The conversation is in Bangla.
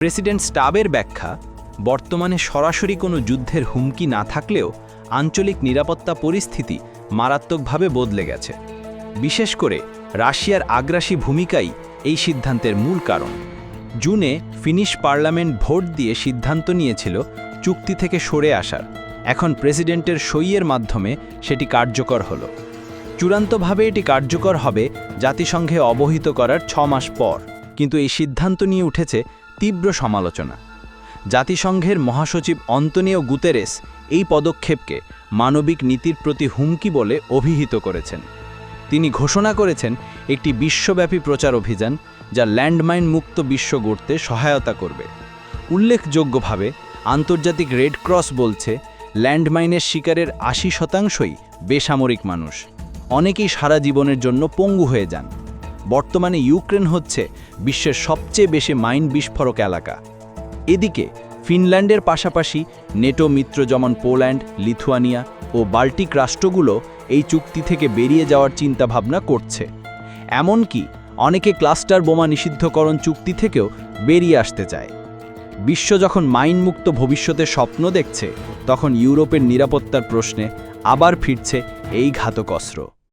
প্রেসিডেন্ট স্টাবের ব্যাখ্যা, বর্তমানে সরাসরি কোনো যুদ্ধের হুমকি না থাকলেও আঞ্চলিক নিরাপত্তা পরিস্থিতি মারাত্মকভাবে বদলে গেছে। বিশেষ করে রাশিয়ার আগ্রাসী ভূমিকাই এই সিদ্ধান্তের মূল কারণ। জুনে ফিনিশ পার্লামেন্ট ভোট দিয়ে সিদ্ধান্ত নিয়েছিল চুক্তি থেকে সরে আসার। এখন প্রেসিডেন্টের সইয়ের মাধ্যমে সেটি কার্যকর হলো। চূড়ান্তভাবে এটি কার্যকর হবে জাতিসংঘে অবহিত করার ছ মাস পর। কিন্তু এই সিদ্ধান্ত নিয়ে উঠেছে তীব্র সমালোচনা। জাতিসংঘের মহাসচিব অন্তনিও গুতেরেস এই পদক্ষেপকে মানবিক নীতির প্রতি হুমকি বলে অভিহিত করেছেন। তিনি ঘোষণা করেছেন, একটি বিশ্বব্যাপী প্রচার অভিযান যা ল্যান্ডমাইন মুক্ত বিশ্ব গড়তে সহায়তা করবে। উল্লেখযোগ্যভাবে, আন্তর্জাতিক রেড ক্রস বলছে, ল্যান্ডমাইনের শিকারের আশি শতাংশই বেসামরিক মানুষ। অনেকেই সারা জীবনের জন্য পঙ্গু হয়ে যান। বর্তমানে ইউক্রেন হচ্ছে বিশ্বের সবচেয়ে বেশি মাইন বিস্ফোরক এলাকা। এদিকে, ফিনল্যান্ডের পাশাপাশি নেটো মিত্র যেমন পোল্যান্ড, লিথুয়ানিয়া ও বাল্টিক রাষ্ট্রগুলো এই চুক্তি থেকে বেরিয়ে যাওয়ার চিন্তাভাবনা করছে। এমনকি, অনেকে ক্লাস্টার বোমা নিষিদ্ধকরণ চুক্তি থেকেও বেরিয়ে আসতে চায়। বিশ্ব যখন মাইনমুক্ত ভবিষ্যতের স্বপ্ন দেখছে, তখন ইউরোপের নিরাপত্তার প্রশ্নে আবার ফিরছে এই ঘাতক অস্ত্র।